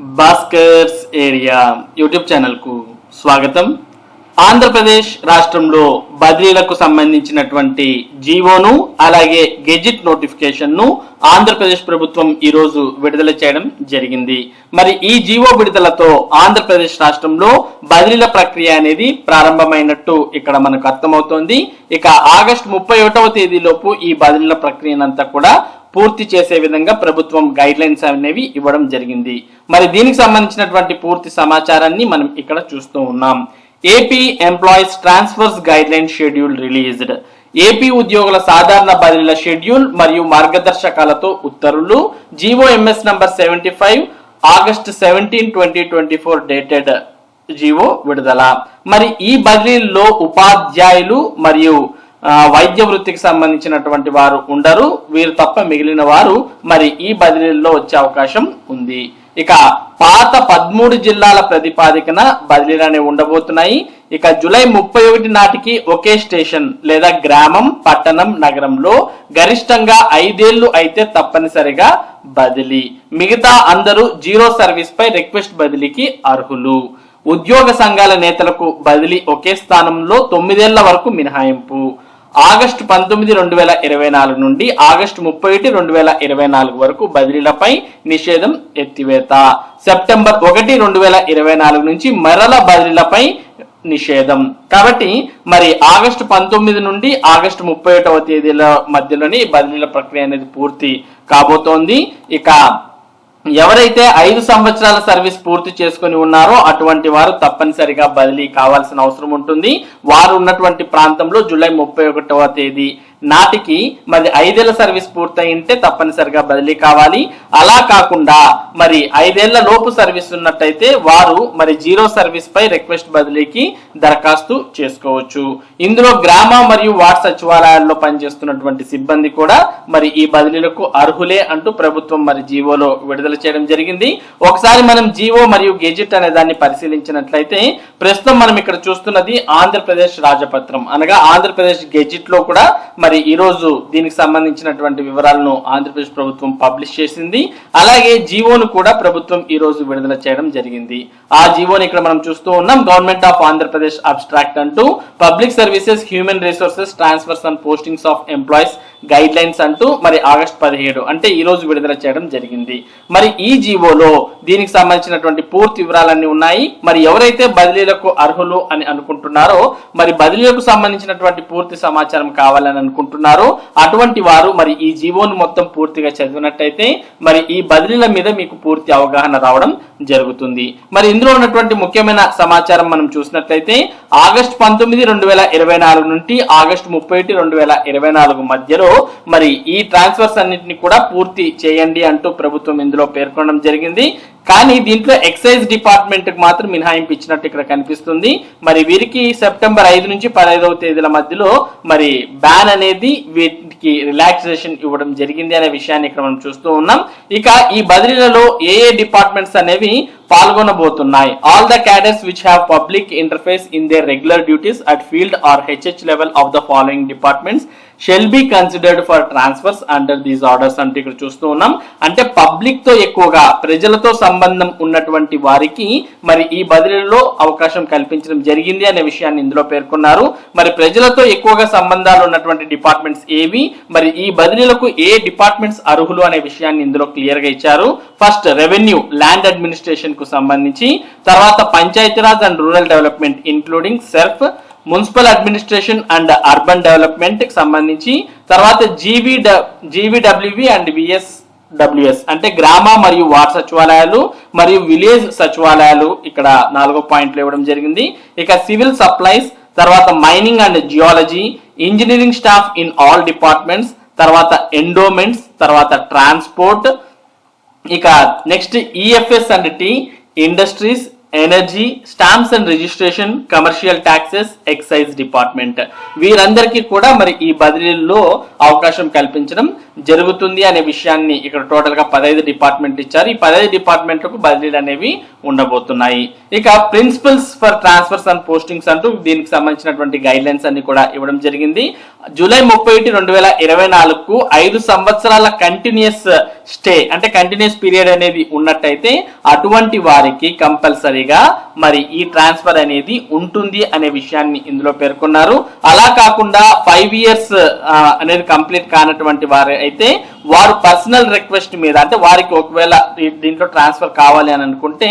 Bhaskar's area YouTube ఛానల్కు స్వాగతం. ఆంధ్రప్రదేశ్ రాష్ట్రంలో బదిలీలకు సంబంధించినటువంటి జీవోను అలాగే గెజిట్ నోటిఫికేషన్ను ఆంధ్రప్రదేశ్ ప్రభుత్వం ఈరోజు విడుదల చేయడం జరిగింది. మరి ఈ జీవో విడుదలతో ఆంధ్రప్రదేశ్ రాష్ట్రంలో బదిలీల ప్రక్రియ అనేది ప్రారంభమైనట్టు ఇక్కడ మనకు అర్థమవుతోంది. ఇక ఆగస్టు ముప్పై ఒకటవ తేదీలోపు ఈ బదిలీల ప్రక్రియనంతా కూడా పూర్తి చేసే విధంగా ప్రభుత్వం గైడ్ లైన్స్ అనేవి ఇవ్వడం జరిగింది. మరి దీనికి సంబంధించినటువంటి పూర్తి సమాచారాన్ని మనం ఇక్కడ చూస్తూ ఉన్నాం. AP employees transfers guideline schedule released AP ఉద్యోగుల సాధారణ బదిలీల షెడ్యూల్ మరియు మార్గదర్శకాలతో ఉత్తర్వులు. GOMS number seventy five August seventeen twenty twenty four dated GO విడుదల. మరి ఈ బదిలీల్లో ఉపాధ్యాయులు మరియు వైద్య వృత్తికి సంబంధించినటువంటి వారు ఉండరు. వీరు తప్ప మిగిలిన వారు మరి ఈ బదిలీల్లో వచ్చే అవకాశం ఉంది. ఇక పాత పదమూడు జిల్లాల ప్రతిపాదికన బదిలీలు అనేవి ఉండబోతున్నాయి. ఇక జూలై ముప్పై ఒకటి నాటికి ఒకే స్టేషన్ లేదా గ్రామం పట్టణం నగరంలో గరిష్టంగా ఐదేళ్ళు అయితే తప్పనిసరిగా బదిలీ. మిగతా అందరూ జీరో సర్వీస్ పై రిక్వెస్ట్ బదిలీకి అర్హులు. ఉద్యోగ సంఘాల నేతలకు బదిలీ ఒకే స్థానంలో తొమ్మిదేళ్ళ వరకు మినహాయింపు. ఆగస్టు పంతొమ్మిది రెండు వేల ఇరవై నాలుగు నుండి ఆగస్టు ముప్పై ఒకటి రెండు వేల ఇరవై నాలుగు వరకు బదిలీలపై నిషేధం ఎత్తివేత. సెప్టెంబర్ ఒకటి రెండు వేల ఇరవై నాలుగు నుంచి మరల బదిలీలపై నిషేధం. కాబట్టి మరి ఆగస్టు పంతొమ్మిది నుండి ఆగస్టు ముప్పై ఒకటవ తేదీల మధ్యలోనే బదిలీల ప్రక్రియ అనేది పూర్తి కాబోతోంది. ఇక ఎవరైతే ఐదు సంవత్సరాల సర్వీస్ పూర్తి చేసుకుని ఉన్నారో అటువంటి వారు తప్పనిసరిగా బదిలీ కావాల్సిన అవసరం ఉంటుంది. వారు ఉన్నటువంటి ప్రాంతంలో జూలై ముప్పై ఒకటవ తేదీ నాటికి మరి ఐదేళ్ళ సర్వీస్ పూర్తయింటే తప్పనిసరిగా బదిలీ కావాలి. అలా కాకుండా మరి ఐదేళ్ళ లోపు సర్వీస్ ఉన్నట్టయితే వారు మరి జీరో సర్వీస్ పై రిక్వెస్ట్ బదిలీకి దరఖాస్తు చేసుకోవచ్చు. ఇందులో గ్రామ మరియు వార్డ్ సచివాలయాల్లో పనిచేస్తున్నటువంటి సిబ్బంది కూడా మరి ఈ బదిలీలకు అర్హులే అంటూ ప్రభుత్వం మరి జీవోలో విడుదల చేయడం జరిగింది. ఒకసారి మనం జీవో మరియు గెజిట్ అనే దాన్ని పరిశీలించినట్లయితే ప్రస్తుతం మనం ఇక్కడ చూస్తున్నది ఆంధ్రప్రదేశ్ రాజపత్రం అనగా ఆంధ్రప్రదేశ్ గెజిట్లో కూడా మరి ఈ రోజు దీనికి సంబంధించినటువంటి వివరాలను ఆంధ్రప్రదేశ్ ప్రభుత్వం పబ్లిష్ చేసింది. అలాగే జీవోను కూడా ప్రభుత్వం ఈ రోజు విడుదల చేయడం జరిగింది. ఆ జీవోని ఇక్కడ మనం చూస్తూ ఉన్నాం. గవర్నమెంట్ ఆఫ్ ఆంధ్రప్రదేశ్ అబ్స్ట్రాక్ట్ అంటూ public services human resources transfers and postings of employees guidelines అంటూ మరి ఆగస్ట్ పదిహేడు అంటే ఈ రోజు విడుదల చేయడం జరిగింది. మరి ఈ జీవోలో దీనికి సంబంధించినటువంటి పూర్తి వివరాలన్నీ ఉన్నాయి. మరి ఎవరైతే బదిలీలకు అర్హులు అని అనుకుంటున్నారో మరి బదిలీలకు సంబంధించినటువంటి పూర్తి సమాచారం కావాలని అనుకుంటున్నారో అటువంటి వారు మరి ఈ జీవోను మొత్తం పూర్తిగా చదివినట్టయితే మరి ఈ బదిలీల మీద మీకు పూర్తి అవగాహన రావడం జరుగుతుంది. మరి ఇందులో ఉన్నటువంటి ముఖ్యమైన సమాచారం మనం చూసినట్లయితే ఆగస్ట్ పంతొమ్మిది రెండు వేల ఇరవై నాలుగు నుండి ఆగస్ట్ ముప్పై ఒకటి రెండు వేల ఇరవై నాలుగు మధ్యలో మరి ఈ ట్రాన్స్ఫర్స్ అన్నింటినీ కూడా పూర్తి చేయండి అంటూ ప్రభుత్వం ఇందులో పేర్కొనడం జరిగింది. కానీ దీంట్లో ఎక్సైజ్ డిపార్ట్మెంట్కి మాత్రం మినహాయింపు ఇచ్చినట్టు ఇక్కడ కనిపిస్తుంది. మరి వీరికి సెప్టెంబర్ ఐదు నుంచి పదహైదవ తేదీల మధ్యలో మరి బ్యాన్ అనేది వీటికి రిలాక్సేషన్ ఇవ్వడం జరిగింది అనే విషయాన్ని ఇక్కడ మనం చూస్తూ ఉన్నాం. ఇక ఈ బదిలీలలో ఏ ఏ డిపార్ట్మెంట్స్ అనేవి పాల్గొనబోతున్నాయి. All the cadres which have public interface in their regular duties at field are HH level of the following departments shall be considered for transfers under these orders అంటే ఇక్కడ చూస్తూ ఉన్నాం. అంటే పబ్లిక్తో ఎక్కువగా ప్రజలతో సంబంధం ఉన్నటువంటి వారికి మరి ఈ బదిలీలో అవకాశం కల్పించడం జరిగింది అనే విషయాన్ని ఇందులో పేర్కొన్నారు. మరి ప్రజలతో ఎక్కువగా సంబంధాలు ఉన్నటువంటి డిపార్ట్మెంట్స్ ఏవి? మరి ఈ బదిలీలకు ఏ డిపార్ట్మెంట్స్ అర్హులు అనే విషయాన్ని ఇందులో క్లియర్గా ఇచ్చారు. ఫస్ట్ రెవెన్యూ ల్యాండ్ అడ్మినిస్ట్రేషన్ కు సంబంధించి. తర్వాత Panchayati Raj and rural development including SERP municipal administration and urban డెవలప్మెంట్కి సంబంధించి. తర్వాత GV GVWV and VS WS అంటే గ్రామ మరియు వార్డ్ సచివాలయాలు మరియు విలేజ్ సచివాలయాలు ఇక్కడ నాలుగో పాయింట్లు ఇవ్వడం జరిగింది. ఇక సివిల్ సప్లైస్ తర్వాత mining and geology engineering staff in all departments తర్వాత ఎండోమెంట్స్ తర్వాత ట్రాన్స్పోర్ట్ ఇక next EFS and T industries energy stamps and registration commercial taxes excise department వీరందరికీ కూడా మరి ఈ బదిలీల్లో అవకాశం కల్పించడం జరుగుతుంది అనే విషయాన్ని ఇక్కడ టోటల్గా పదహైదు డిపార్ట్మెంట్ ఇచ్చారు. ఈ పదహైదు డిపార్ట్మెంట్లకు బదిలీలు అనేవి ఉండబోతున్నాయి. ఇక principles for transfers and postings అంటూ దీనికి సంబంధించినటువంటి గైడ్ లైన్స్ అన్ని కూడా ఇవ్వడం జరిగింది. జూలై ముప్పై ఒకటి రెండు వేల ఇరవై నాలుగుకు ఐదు సంవత్సరాల కంటిన్యూస్ స్టే అంటే కంటిన్యూస్ పీరియడ్ అనేది ఉన్నట్టయితే అటువంటి వారికి కంపల్సరీగా మరి ఈ ట్రాన్స్ఫర్ అనేది ఉంటుంది అనే విషయాన్ని ఇందులో పేర్కొన్నారు. అలా కాకుండా ఫైవ్ ఇయర్స్ అనేది కంప్లీట్ కానటువంటి వారు అయితే వారు పర్సనల్ రిక్వెస్ట్ మీద అంటే వారికి ఒకవేళ దీంట్లో ట్రాన్స్ఫర్ కావాలి అని అనుకుంటే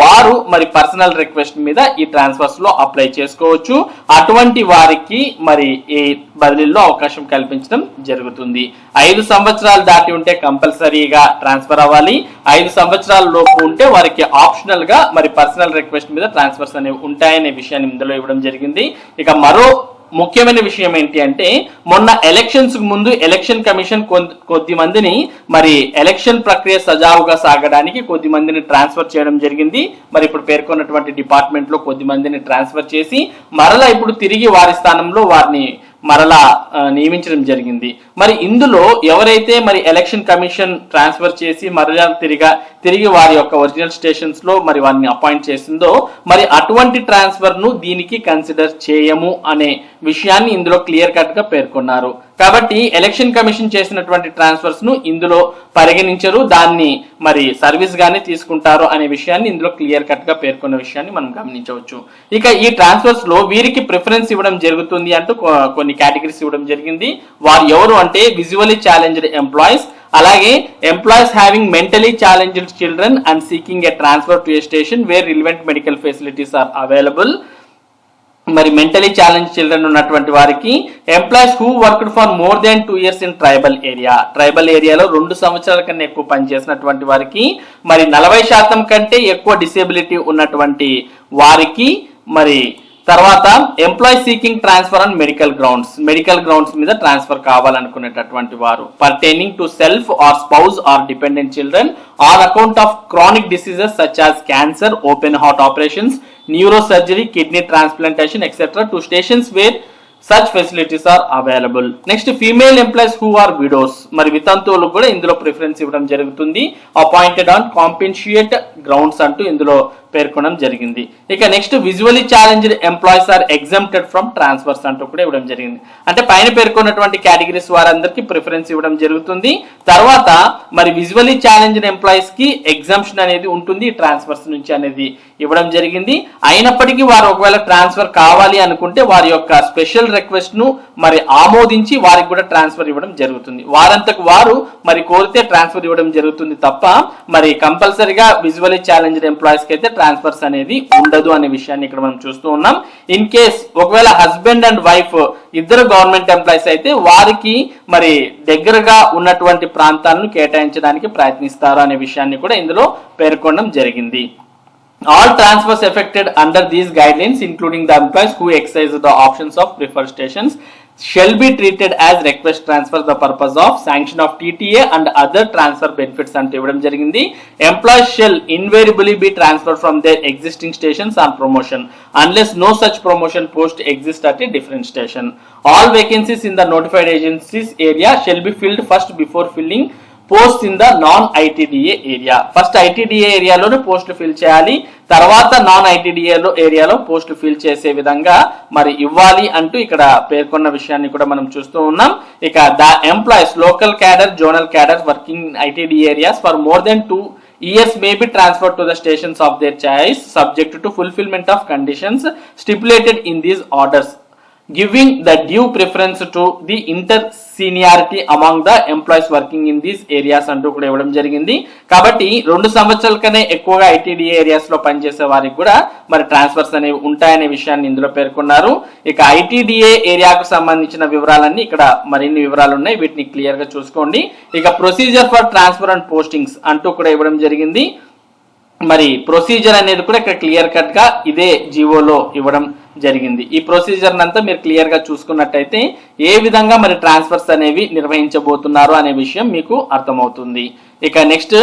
వారు మరి పర్సనల్ రిక్వెస్ట్ మీద ఈ ట్రాన్స్ఫర్స్లో అప్లై చేసుకోవచ్చు. అటువంటి వారికి మరి ఈ బదిలీలో అవకాశం కల్పించడం జరుగుతుంది. ఐదు సంవత్సరాలు దాటి ఉంటే కంపల్సరీ కంపల్సరీగా ట్రాన్స్ఫర్ అవ్వాలి. ఐదు సంవత్సరాల లోపు ఉంటే వారికి ఆప్షనల్గా మరి పర్సనల్ రిక్వెస్ట్ మీద ట్రాన్స్ఫర్స్ అనేవి ఉంటాయనే విషయాన్ని ఇందులో ఇవ్వడం జరిగింది. ఇక మరో ముఖ్యమైన విషయం ఏంటి అంటే మొన్న ఎలక్షన్స్ ముందు ఎలక్షన్ కమిషన్ కొన్- కొద్ది మందిని మరి ఎలక్షన్ ప్రక్రియ సజావుగా సాగడానికి కొద్ది మందిని ట్రాన్స్ఫర్ చేయడం జరిగింది. మరి ఇప్పుడు పేర్కొన్నటువంటి డిపార్ట్మెంట్లో కొద్ది మందిని ట్రాన్స్ఫర్ చేసి మరలా ఇప్పుడు తిరిగి వారి స్థానంలో వారిని మరలా నియమించడం జరిగింది. మరి ఇందులో ఎవరైతే మరి ఎలక్షన్ కమిషన్ ట్రాన్స్ఫర్ చేసి మరలా తిరిగా తిరిగి వారి యొక్క ఒరిజినల్ స్టేషన్స్లో మరి వారిని అపాయింట్ చేసిందో మరి అటువంటి ట్రాన్స్ఫర్ను దీనికి కన్సిడర్ చేయము అనే విషయాన్ని ఇందులో క్లియర్ కట్గా పేర్కొన్నారు. కాబట్టి ఎలక్షన్ కమిషన్ చేసినటువంటి ట్రాన్స్ఫర్స్ను ఇందులో పరిగణించరు దాన్ని మరి సర్వీస్ గానే తీసుకుంటారు అనే విషయాన్ని ఇందులో క్లియర్ కట్గా పేర్కొన్న విషయాన్ని మనం గమనించవచ్చు. ఇక ఈ ట్రాన్స్ఫర్స్లో వీరికి ప్రిఫరెన్స్ ఇవ్వడం జరుగుతుంది అంటూ కొన్ని కేటగిరీస్ ఇవ్వడం జరిగింది. వారు ఎవరు అంటే విజువలీ ఛాలెంజ్డ్ ఎంప్లాయీస్ అలాగే employees having mentally challenged children and seeking a transfer to a station where relevant medical facilities are available మరి మెంటలీ ఛాలెంజ్ చిల్డ్రన్ ఉన్నటువంటి వారికి employees who worked for more than two years in tribal area tribal ఏరియాలో రెండు సంవత్సరాల కన్నా ఎక్కువ పనిచేసినటువంటి వారికి మరి నలభై శాతం కంటే ఎక్కువ డిసేబిలిటీ ఉన్నటువంటి వారికి మరి తర్వాత employee seeking transfer and medical grounds medical grounds మీద ట్రాన్స్ఫర్ కావాలనుకునేటటువంటి వారు pertaining to self or spouse or dependent children or account of chronic diseases such as cancer open heart operations neurosurgery kidney transplantation etcetera to stations where such facilities are available next female employees who are widows మరి వితంతువులకు కూడా ఇందులో preference ఇవ్వడం జరుగుతుంది. Appointed on కాంపెన్షియేట్ grounds అంటూ ఇందులో పేర్కొనడం జరిగింది. ఇక next visually challenged employees are exempted from transfers అంటూ కూడా ఇవ్వడం జరిగింది. అంటే పైన పేర్కొన్నటువంటి కేటగిరీస్ వారందరికీ ప్రిఫరెన్స్ ఇవ్వడం జరుగుతుంది. తర్వాత మరి విజువలీ ఛాలెంజ్డ్ ఎంప్లాయీస్కి ఎగ్జామ్షన్ అనేది ఉంటుంది ట్రాన్స్ఫర్స్ నుంచి అనేది ఇవ్వడం జరిగింది. అయినప్పటికీ వారు ఒకవేళ ట్రాన్స్ఫర్ కావాలి అనుకుంటే వారి యొక్క స్పెషల్ రిక్వెస్ట్ను మరి ఆమోదించి వారికి కూడా ట్రాన్స్ఫర్ ఇవ్వడం జరుగుతుంది. వారంతకు వారు మరి కోరితే ట్రాన్స్ఫర్ ఇవ్వడం జరుగుతుంది తప్ప మరి కంపల్సరిగా విజువలీ ఛాలెంజ్డ్ ఎంప్లాయీస్కి అయితే ట్రాన్స్ఫర్స్ అనేది ఉండదు అనే విషయాన్ని ఇక్కడ మనం చూస్తూ ఉన్నాం. ఇన్ కేస్ ఒకవేళ హస్బెండ్ అండ్ వైఫ్ ఇద్దరు గవర్నమెంట్ ఎంప్లాయీస్ అయితే వారికి మరి దగ్గరగా ఉన్నటువంటి ప్రాంతాలను కేటాయించడానికి ప్రయత్నిస్తారు అనే విషయాన్ని కూడా ఇందులో పేర్కొనడం జరిగింది. All transfers affected under these guidelines, including the employees who exercise the options of preferred stations, shall be treated as request transfer the purpose of sanction of TTA and other transfer benefits and table. During the Employees shall invariably be transferred from their existing stations on promotion unless no such promotion post exists at a different station. All vacancies in the notified agencies area shall be filled first before filling post in the non ITDA area first ITDA ఏరియాలోనే పోస్టులు fill చేయాలి. తర్వాత non ఐటీడీఏలో ఏరియాలో పోస్టులు fill చేసే విధంగా మరి ఇవ్వాలి అంటూ ఇక్కడ పేర్కొన్న విషయాన్ని కూడా మనం చూస్తూ ఉన్నాం. ఇక the employees local cadre zonal cadre working ITD areas for more than two years may be transfer to the stations of their choice subject to fulfilment of conditions stipulated in these orders giving the due preference to the inter seniority among the employees working in these areas అంటూ కూడా ఇవ్వడం జరిగింది. కాబట్టి రెండు సంవత్సరాల కన్నా ఎక్కువగా ITDA ఏరియాస్లో పనిచేసే వారికి కూడా మరి ట్రాన్స్ఫర్స్ అనేవి ఉంటాయనే విషయాన్ని ఇందులో పేర్కొన్నారు. ఇక ఐటీడీఏ ఏరియాకు సంబంధించిన వివరాలన్నీ ఇక్కడ మరిన్ని వివరాలు ఉన్నాయి. వీటిని క్లియర్గా చూసుకోండి. ఇక procedure for transfer and postings అంటూ కూడా ఇవ్వడం జరిగింది. మరి ప్రొసీజర్ అనేది కూడా ఇక్కడ క్లియర్ కట్గా ఇదే జీవోలో ఇవ్వడం జరిగింది. ఈ ప్రొసీజర్ అంతా మీరు క్లియర్గా చూసుకున్నట్టయితే ఏ విధంగా మరి ట్రాన్స్ఫర్స్ అనేవి నిర్వహించబోతున్నారు అనే విషయం మీకు అర్థమవుతుంది. ఇక next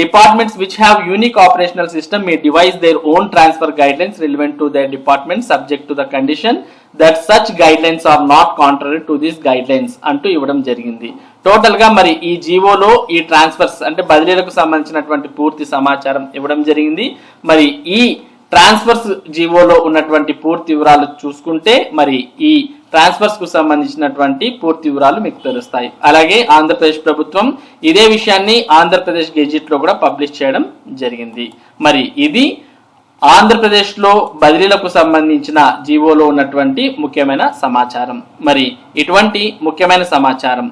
departments which have unique operational system may devise their own transfer guidelines relevant to their department subject to the condition that such guidelines are not contrary to these guidelines అంటూ ఇవ్వడం జరిగింది. టోటల్గా మరి ఈ జీవోలో ఈ ట్రాన్స్ఫర్స్ అంటే బదిలీలకు సంబంధించినటువంటి పూర్తి సమాచారం ఇవ్వడం జరిగింది. మరి ఈ ట్రాన్స్ఫర్స్ జీవోలో ఉన్నటువంటి పూర్తి వివరాలు చూసుకుంటే మరి ఈ ట్రాన్స్ఫర్స్కు సంబంధించినటువంటి పూర్తి వివరాలు మీకు తెలుస్తాయి. అలాగే ఆంధ్రప్రదేశ్ ప్రభుత్వం ఇదే విషయాన్ని ఆంధ్రప్రదేశ్ గెజిట్లో కూడా పబ్లిష్ చేయడం జరిగింది. మరి ఇది ఆంధ్రప్రదేశ్లో బదిలీలకు సంబంధించిన జీవోలో ఉన్నటువంటి ముఖ్యమైన సమాచారం. మరి ఇటువంటి ముఖ్యమైన సమాచారం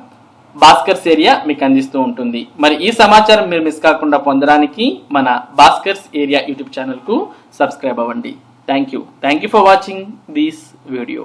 భాస్కర్స్ ఏరియా మీకు అందిస్తూ ఉంటుంది. మరి ఈ సమాచారం మీరు మిస్ కాకుండా పొందడానికి మన భాస్కర్స్ ఏరియా యూట్యూబ్ ఛానల్కు సబ్స్క్రైబ్ అవ్వండి. Thank you thank you for watching this video